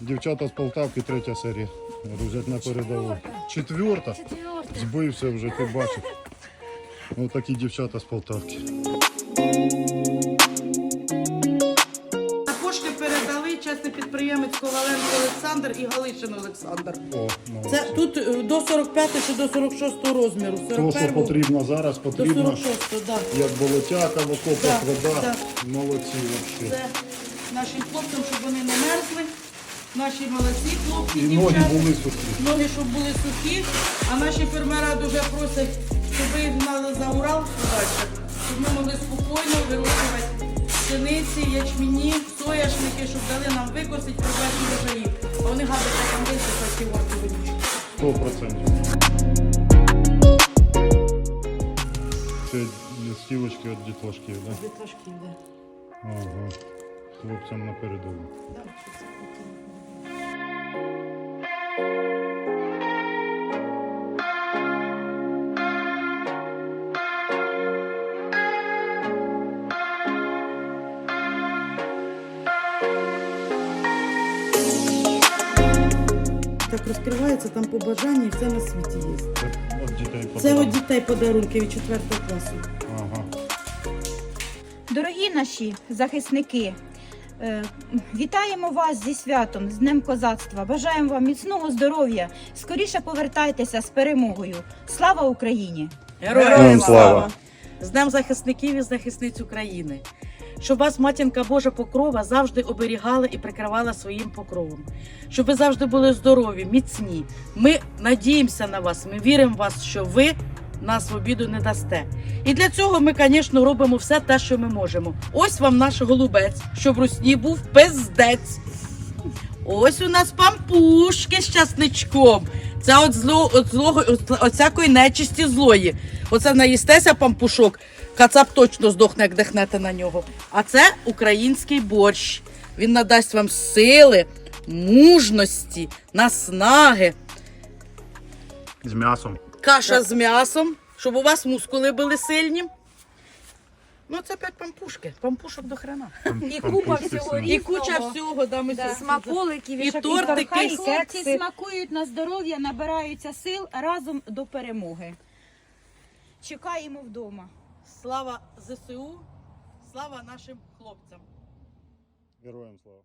Дівчата з Полтавки, третя серія. Грузять на передову. Четверта? Збився вже, ти бачив. Ось такі дівчата з Полтавки. На пошти передали чесний підприємець Коваленко Олександр і Галишин Олександр. О, Це тут е, до 45 чи до 46 розміру. То, що 41 потрібно зараз, до потрібно, 46, так. як болотяка в окопах, Так, вода. так. Молодці взагалі. Це нашим хлопцям, щоб вони не мерзли. Наші молодці хлопці, І ноги дівчата. були сухі. Ноги, щоб були сухі, а наші фермера дуже просять, щоб ви їх гнали за Урал подальше, щоб ми могли спокійно вирощувати пшениці, ячміні, соняшники, щоб дали нам викосити, продати врожаї. А вони гадать, там ці орки вонючі. Сто процентів. Це листівочки від дітлашків, так? Да? Вітлашки, де. Ага. Хлопцям на передову. Так розкривається там по бажанні, все на світі є. Це від дітей Це от дітей подарунки від 4 класу. Ага. Дорогі наші захисники, вітаємо вас зі святом, з Днем козацтва. Бажаємо вам міцного здоров'я. Скоріше повертайтеся з перемогою. Слава Україні! Героям слава! З Днем захисників і захисниць України. Щоб вас, матінка Божа покрова, завжди оберігала і прикривала своїм покровом. Щоб ви завжди були здорові, міцні. Ми надіємося на вас, ми віримо в вас, що ви нас в обіду не дасте. І для цього ми, звісно, робимо все те, що ми можемо. Ось вам наш голубець, щоб русні був пиздець. Ось у нас пампушки з часничком. Це от зло, от злого, от, от всякої нечисті злої. Оце наїстеся пампушок, кацап точно здохне, як дихнете на нього. А це український борщ. Він надасть вам сили, мужності, наснаги, З м'ясом. каша з м'ясом, щоб у вас мускули були сильні. Ну, це п'ять пампушки. Пампушок до хрена. І купа всього І куча всього, да, ми Да, Смаколиків, І і, тортики, і і Хлопці смакують на здоров'я, набираються сил разом до перемоги. Чекаємо вдома. Слава ЗСУ, слава нашим хлопцям. Героям слава.